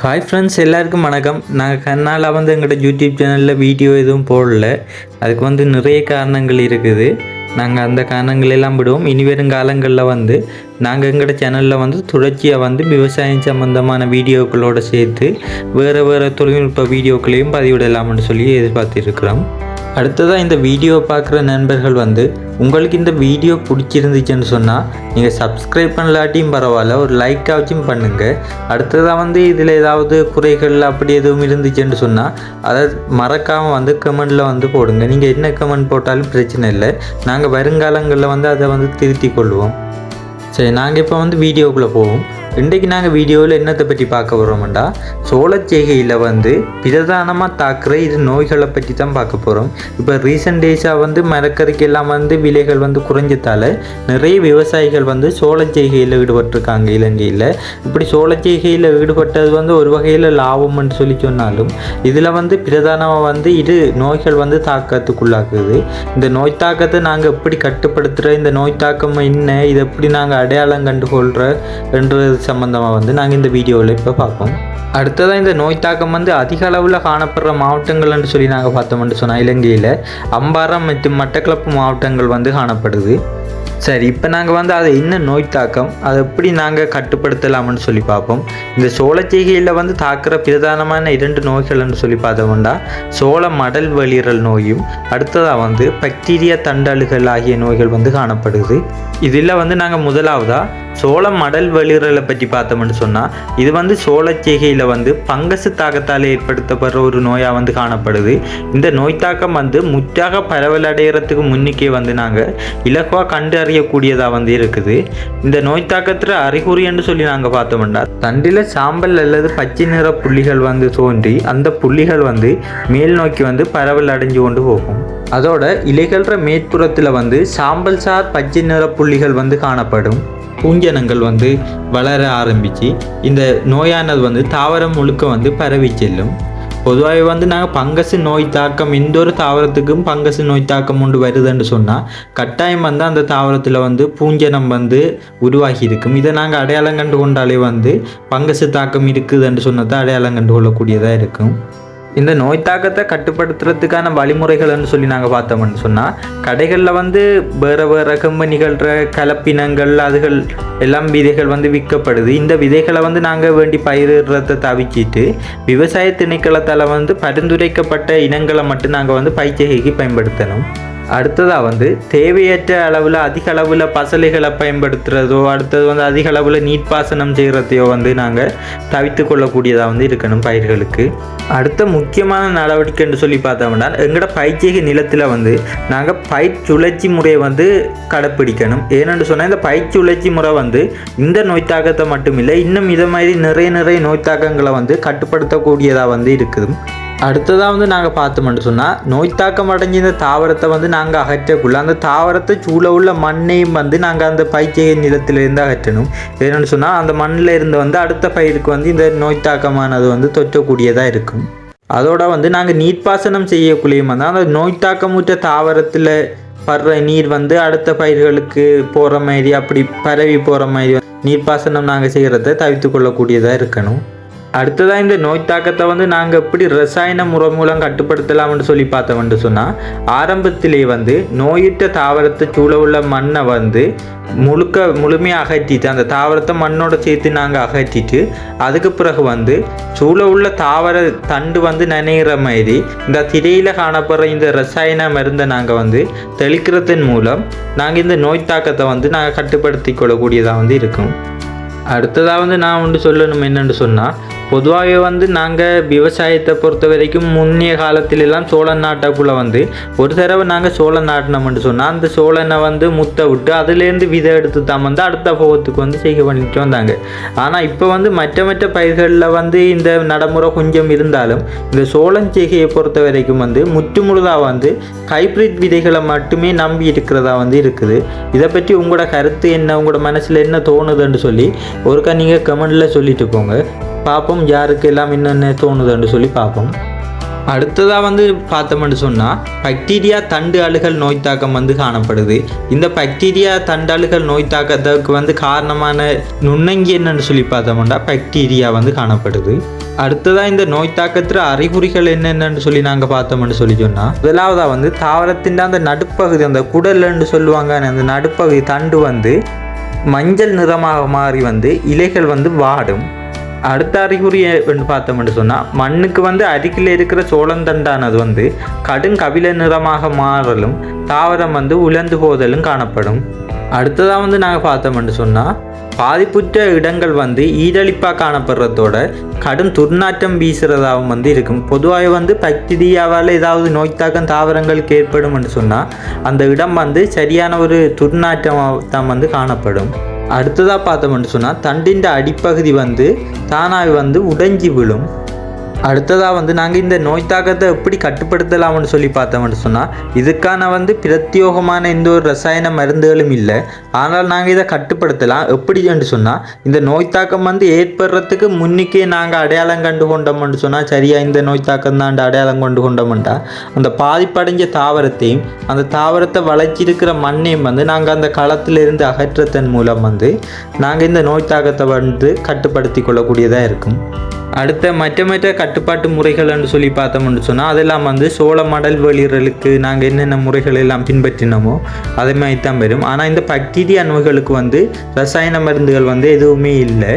Hi friends எல்லாருக்கும் வணக்கம். நாங்கள் கண்ணால் வந்து எங்கள்கிட்ட யூடியூப் சேனலில் வீடியோ எதுவும் போடல. அதுக்கு வந்து நிறைய காரணங்கள் இருக்குது. நாங்கள் அந்த காரணங்களெல்லாம் விடுவோம். இனி வரும் காலங்களில் வந்து நாங்கள் எங்களோட சேனலில் வந்து தொடர்ச்சியாக வந்து விவசாயம் சம்மந்தமான வீடியோக்களோடு சேர்த்து வேறு வேறு தொழில்நுட்ப வீடியோக்களையும் பதிவிடலாம்னு சொல்லி எதிர்பார்த்துருக்குறோம். அடுத்ததாக இந்த வீடியோ பார்க்குற நண்பர்கள் வந்து உங்களுக்கு இந்த வீடியோ பிடிச்சிருந்துச்சுன்னு சொன்னால் நீங்கள் சப்ஸ்கிரைப் பண்ணலாட்டியும் பரவாயில்ல ஒரு லைக்காச்சும் பண்ணுங்கள் அடுத்ததாக வந்து இதில் ஏதாவது குறைகள் அப்படி எதுவும் இருந்துச்சுன்னு சொன்னால் அதை மறக்காமல் வந்து கமெண்டில் வந்து போடுங்க. நீங்கள் என்ன கமெண்ட் போட்டாலும் பிரச்சனை இல்லை. நாங்கள் வருங்காலங்களில் வந்து அதை வந்து திருத்திக் கொள்வோம். சரி நாங்கள் இப்போ வந்து வீடியோக்குள்ளே போவோம். இன்றைக்கு நாங்கள் வீடியோவில் என்னத்தை பற்றி பார்க்க போகிறோம்டா சோளச்சேகையில் வந்து பிரதானமாக தாக்குற இது நோய்களை பற்றி தான் பார்க்க போகிறோம் இப்போ ரீசன்ட் டேஸாக வந்து மரக்கறிக்கெல்லாம் வந்து விலைகள் வந்து குறைஞ்சதால் நிறைய விவசாயிகள் வந்து சோளச்செய்கையில் ஈடுபட்டிருக்காங்க இலங்கையில். இப்படி சோளச்செய்கையில் ஈடுபட்டது வந்து ஒரு வகையில் லாபம்னு சொல்லி சொன்னாலும் இதில் வந்து பிரதானமாக வந்து இது நோய்கள் வந்து தாக்கத்துக்குள்ளாக்குது. இந்த நோய் தாக்கத்தை நாங்கள் எப்படி கட்டுப்படுத்துகிற இந்த நோய் தாக்கம் என்ன இதை எப்படி நாங்கள் அடையாளம் கண்டுகொள்கிற என்று சம்மந்தமாக வந்து நாங்கள் இந்த வீடியோவில் இப்போ பார்ப்போம். அடுத்ததாக இந்த நோய் தாக்கம் வந்து அதிக அளவில் காணப்படுற மாவட்டங்கள்னு சொல்லி நாங்கள் பார்த்தோம்னு சொன்னால் இலங்கையில் அம்பாரம் மற்றும் மட்டக்களப்பு மாவட்டங்கள் வந்து காணப்படுது. சரி இப்போ நாங்கள் வந்து அதை என்ன நோய் தாக்கம்? அதை எப்படி நாங்கள் கட்டுப்படுத்தலாம்னு சொல்லி பார்ப்போம். இந்த சோளச்செய்கையில் வந்து தாக்குற பிரதானமான இரண்டு நோய்கள்னு சொல்லி பார்த்தோம்னா சோள மடல் வெளியறல் நோயும் அடுத்ததாக வந்து பாக்டீரியா தண்டல்கள் ஆகிய நோய்கள் வந்து காணப்படுது. இதில் வந்து நாங்கள் முதலாவதாக சோள மடல் வெளியறலை பற்றி பார்த்தோம்னு சொன்னால் இது வந்து சோளச்செய்கையில் வந்து பங்கசு தாக்கத்தால் ஏற்படுத்தப்படுற ஒரு நோயாக வந்து காணப்படுது. இந்த நோய் தாக்கம் வந்து முற்றாக பரவல் அடைகிறதுக்கு முன்னிக்கே வந்து நாங்கள் இலகுவாக கண்டறியக்கூடியதாக வந்து இருக்குது. இந்த நோய் தாக்கத்தில் அறிகுறி என்று சொல்லி நாங்கள் பார்த்தோம்னா தண்டில் சாம்பல் அல்லது பச்சை நிற புள்ளிகள் வந்து தோன்றி அந்த புள்ளிகள் வந்து மேல் நோக்கி வந்து பரவல் அடைஞ்சு கொண்டு போகும். அதோட இலைகள்ற மேற்புறத்தில் வந்து சாம்பல் சார் பச்சை நிற புள்ளிகள் வந்து காணப்படும். பூஞ்சனங்கள் வந்து வளர ஆரம்பித்து இந்த நோயானது வந்து தாவரம் முழுக்க வந்து பரவி செல்லும். பொதுவாகவே வந்து நாங்கள் பங்கசு நோய் தாக்கம் எந்த ஒரு தாவரத்துக்கும் பங்கசு நோய் தாக்கம் ஒன்று வருதுன்னு சொன்னால் கட்டாயம் வந்து அந்த தாவரத்தில் வந்து பூஞ்சனம் வந்து உருவாகி இருக்கும் இதை நாங்கள் அடையாளம் கண்டு கொண்டாலே வந்து பங்கசு தாக்கம் இருக்குதுன்னு சொன்னதை அடையாளம் கண்டு கொள்ளக்கூடியதாக இருக்கும். இந்த நோய் தாக்கத்தை கட்டுப்படுத்துறதுக்கான வழிமுறைகள்னு சொல்லி நாங்கள் பார்த்தோம்னு சொன்னால் கடைகளில் வந்து வேறு வேறு கம்பெனிகள்ற கலப்பினங்கள் அதுகள் எல்லாம் விதைகள் வந்து விற்கப்படுது. இந்த விதைகளை வந்து நாங்கள் வேண்டி பயிரிடுறதை தவிச்சிட்டு விவசாய திணைக்களத்தால் வந்து பரிந்துரைக்கப்பட்ட இனங்களை மட்டும் நாங்கள் வந்து பயிற்சிகைக்கு பயன்படுத்தணும். அடுத்ததாக வந்து தேவையற்ற அளவில் அதிக அளவில் பசலைகளை பயன்படுத்துகிறதோ அடுத்தது வந்து அதிக அளவில் நீட்பாசனம் செய்கிறதையோ வந்து நாங்கள் தவித்து கொள்ளக்கூடியதாக வந்து இருக்கணும் பயிர்களுக்கு. அடுத்த முக்கியமான நடவடிக்கைன்னு சொல்லி பார்த்தோம்னா எங்களோட பயிற்சிகை நிலத்தில் வந்து நாங்கள் பயிர் சுழற்சி முறையை வந்து கடைப்பிடிக்கணும். ஏன்னு சொன்னால் இந்த பயிர் சுழற்சி முறை வந்து இந்த நோய் தாக்கத்தை மட்டும் இல்லை இன்னும் இதை மாதிரி நிறைய நிறைய நோய் தாக்கங்களை வந்து கட்டுப்படுத்தக்கூடியதாக வந்து இருக்குது. அடுத்ததாக வந்து நாங்கள் பார்த்தோம்னு சொன்னால் நோய் தாக்கம் அடைஞ்ச இந்த தாவரத்தை வந்து நாங்கள் அகற்றக்குள்ள அந்த தாவரத்தை சூழ உள்ள மண்ணையும் வந்து நாங்கள் அந்த பயிற்சிகை நிலத்திலிருந்து அகற்றணும். என்னென்னு சொன்னால் அந்த மண்ணில் இருந்து வந்து அடுத்த பயிருக்கு வந்து இந்த நோய் தாக்கமானது வந்து தொற்றக்கூடியதாக இருக்கும். அதோட வந்து நாங்கள் நீர்ப்பாசனம் செய்யக்குள்ளேயும் வந்து அந்த நோய் தாக்கமுற்ற தாவரத்தில் படுற நீர் வந்து அடுத்த பயிர்களுக்கு போகிற மாதிரி அப்படி பரவி போகிற மாதிரி நீர்ப்பாசனம் நாங்கள் செய்கிறத தவிர்த்து கொள்ளக்கூடியதாக இருக்கணும். அடுத்ததாக இந்த நோய் தாக்கத்தை வந்து நாங்கள் எப்படி ரசாயன முறை மூலம் கட்டுப்படுத்தலாம்னு சொல்லி பார்த்தோம்னு சொன்னால் ஆரம்பத்திலே வந்து நோயிட்ட தாவரத்தை சூழ உள்ள மண்ணை வந்து முழுக்க முழுமையாக அகற்றிட்டு அந்த தாவரத்தை மண்ணோட சேர்த்து நாங்கள் அகற்றிட்டு அதுக்கு பிறகு வந்து சூழ உள்ள தாவர தண்டு வந்து நினைகிற மாதிரி இந்த திரையில் காணப்படுற இந்த ரசாயன மருந்தை நாங்கள் வந்து தெளிக்கிறதன் மூலம் நாங்கள் இந்த நோய் தாக்கத்தை வந்து நாங்கள் கட்டுப்படுத்தி கொள்ளக்கூடியதாக வந்து இருக்கும். அடுத்ததாக வந்து நான் ஒன்று சொல்லணும் என்னென்னு சொன்னால் பொதுவாகவே வந்து நாங்கள் விவசாயத்தை பொறுத்த வரைக்கும் முன்னைய காலத்திலெல்லாம் சோழன் நாட்டக்குள்ளே வந்து ஒரு தடவை நாங்கள் சோழன் நாட்டினோம்னு சொன்னால் அந்த சோழனை வந்து முத்த விட்டு அதுலேருந்து விதை எடுத்து தான் வந்து அடுத்த போகத்துக்கு வந்து செய்ய பண்ணிட்டு வந்தாங்க. ஆனால் இப்போ வந்து மற்ற மற்ற பயிர்களில் வந்து இந்த நடைமுறை கொஞ்சம் இருந்தாலும் இந்த சோழன் செய்கையை பொறுத்த வரைக்கும் வந்து முற்றுமுழுதாக வந்து ஹைப்ரிட் விதைகளை மட்டுமே நம்பி இருக்கிறதா வந்து இருக்குது. இதை பற்றி உங்களோட கருத்து என்ன உங்களோட மனசில் என்ன தோணுதுன்னு சொல்லி ஒருக்கா நீங்கள் கமெண்டில் சொல்லிட்டு போங்க. பார்ப்போம் யாருக்கு எல்லாம் என்னென்ன தோணுதுன்னு சொல்லி பார்ப்போம் அடுத்ததாக வந்து பார்த்தோம்னு சொன்னால் பாக்டீரியா தண்டு அழுகல் நோய் தாக்கம் வந்து காணப்படுது. இந்த பாக்டீரியா தண்டு அழுகல் நோய் தாக்கத்துக்கு வந்து காரணமான நுண்ணங்கி என்னன்னு சொல்லி பார்த்தோம்னா பாக்டீரியா வந்து காணப்படுது. அடுத்ததாக இந்த நோய் தாக்கத்தில் அறிகுறிகள் என்னென்னு சொல்லி நாங்கள் பார்த்தோம்னு சொல்லி சொன்னால் முதலாவதாக வந்து தாவரத்தின் அந்த நடுப்பகுதி அந்த குடல்னு சொல்லுவாங்க அந்த நடுப்பகுதி தண்டு வந்து மஞ்சள் நிறமாக மாறி வந்து இலைகள் வந்து வாடும். அடுத்த அறிகுறி என்று பார்த்தோம்னு சொன்னால் மண்ணுக்கு வந்து அருகில் இருக்கிற சோளந்தண்டானது வந்து கடும் கவில நிறமாக மாறலும் தாவரம் வந்து உலர்ந்து போதலும் காணப்படும். அடுத்ததாக வந்து நாங்கள் பார்த்தோம்னு சொன்னால் பாதிப்புற்ற இடங்கள் வந்து ஈரழிப்பாக காணப்படுறதோட கடும் துர்நாற்றம் வீசுறதாகவும் வந்து இருக்கும். பொதுவாக வந்து பக்டீரியாவால் ஏதாவது நோய்த்தாக்கம் தாவரங்களுக்கு ஏற்படும் சொன்னால் அந்த இடம் வந்து சரியான ஒரு துர்நாற்றம் தான் வந்து காணப்படும். அடுத்ததாக பார்த்தோம்னு சொன்னால் தண்டின் அடிப்பகுதி வந்து தானாக வந்து உடைஞ்சி விழும். அடுத்ததாக வந்து நாங்கள் இந்த நோய் தாக்கத்தை எப்படி கட்டுப்படுத்தலாம்னு சொல்லி பார்த்தோம்னு சொன்னால் இதுக்கான வந்து பிரத்யோகமான எந்த ஒரு ரசாயன மருந்துகளும் இல்லை. ஆனால் நாங்கள் இதை கட்டுப்படுத்தலாம். எப்படி என்று சொன்னால் இந்த நோய் தாக்கம் வந்து ஏற்படுறதுக்கு முன்னிக்கே நாங்கள் அடையாளம் கண்டு கொண்டோம்னு சொன்னால் சரியாக இந்த நோய் தாக்கம் தான் அடையாளம் கொண்டு கொண்டோம்டா அந்த பாதிப்படைஞ்ச தாவரத்தையும் அந்த தாவரத்தை வளர்ச்சிருக்கிற மண்ணையும் வந்து நாங்கள் அந்த களத்திலிருந்து அகற்றதன் மூலம் வந்து நாங்கள் இந்த நோய் தாக்கத்தை வந்து கட்டுப்படுத்தி கொள்ளக்கூடியதாக இருக்கும். அடுத்த மற்ற மற்ற கட்டுப்பாட்டு முறைகள்னு சொல்லி பார்த்தோம்னு சொன்னால் அதெல்லாம் வந்து சோழ மடல் வழிகளுக்கு நாங்கள் என்னென்ன முறைகள் எல்லாம் பின்பற்றினோமோ அதே மாதிரி தான் வரும். ஆனால் இந்த பக்டீரியா நோய்களுக்கு வந்து ரசாயன மருந்துகள் வந்து எதுவுமே இல்லை.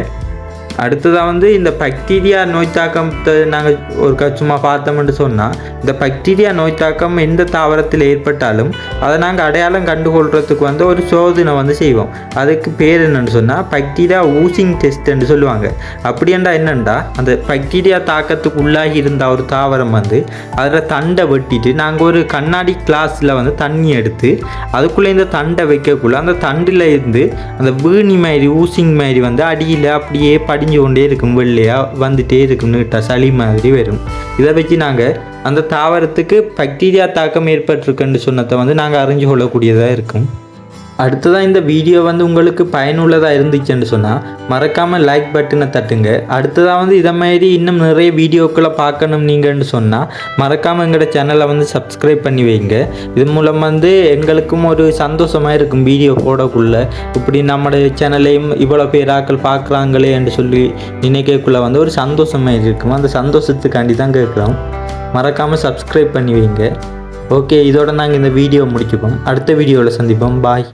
அடுத்ததாக வந்து இந்த பக்டீரியா நோய் தாக்கத்தை நாங்கள் ஒரு சும்மா பார்த்தோம்னு சொன்னால் இந்த பக்டீரியா நோய் தாக்கம் எந்த தாவரத்தில் ஏற்பட்டாலும் அதை நாங்கள் அடையாளம் கண்டுகொள்கிறதுக்கு வந்து ஒரு சோதனை வந்து செய்வோம். அதுக்கு பேர் என்னென்னு சொன்னால் பக்டீரியா ஊசிங் டெஸ்ட்ன்னு சொல்லுவாங்க. அப்படியண்டா என்னண்டா அந்த பக்டீரியா தாக்கத்துக்கு உள்ளாகி இருந்த ஒரு தாவரம் வந்து அதில் தண்டை வெட்டிட்டு நாங்கள் ஒரு கண்ணாடி கிளாஸில் வந்து தண்ணி எடுத்து அதுக்குள்ளே இந்த தண்டை வைக்கக்குள்ள அந்த தண்டில் இருந்து அந்த வீணி மாதிரி ஊசிங் மாதிரி வந்து அடியில் அப்படியே படி படிஞ்சு கொண்டே இருக்கும் வெள்ளையாக வந்துட்டே இருக்கும் நீட்டாக சளி மாதிரி வரும். இதை வச்சு நாங்கள் அந்த தாவரத்துக்கு பாக்டீரியா தாக்கம் ஏற்பட்டிருக்குன்னு சொன்னதை வந்து நாங்கள் அறிஞ்சு கொள்ளக்கூடியதாக இருக்கும். அடுத்ததாக இந்த வீடியோ வந்து உங்களுக்கு பயனுள்ளதாக இருந்துச்சுன்னு சொன்னால் மறக்காமல் லைக் பட்டனை தட்டுங்க. அடுத்ததாக வந்து இதை மாதிரி இன்னும் நிறைய வீடியோக்களை பார்க்கணும் நீங்கள்னு சொன்னால் மறக்காமல் எங்களோட சேனலை வந்து சப்ஸ்கிரைப் பண்ணி வைங்க. இது மூலம் வந்து எங்களுக்கும் ஒரு சந்தோஷமாக இருக்கும் வீடியோ போடக்குள்ள. இப்படி நம்மளோட சேனலையும் இவ்வளோ பேராக்கள் பார்க்குறாங்களே என்று சொல்லி நினைக்கக்குள்ள வந்து ஒரு சந்தோஷமாக இருக்கும். அந்த சந்தோஷத்துக்காண்டி தான் கேட்குறோம். மறக்காமல் சப்ஸ்கிரைப் பண்ணி வைங்க. ஓகே இதோட நாங்கள் இந்த வீடியோ முடிச்சுப்போம். அடுத்த வீடியோவில் சந்திப்போம். பாய்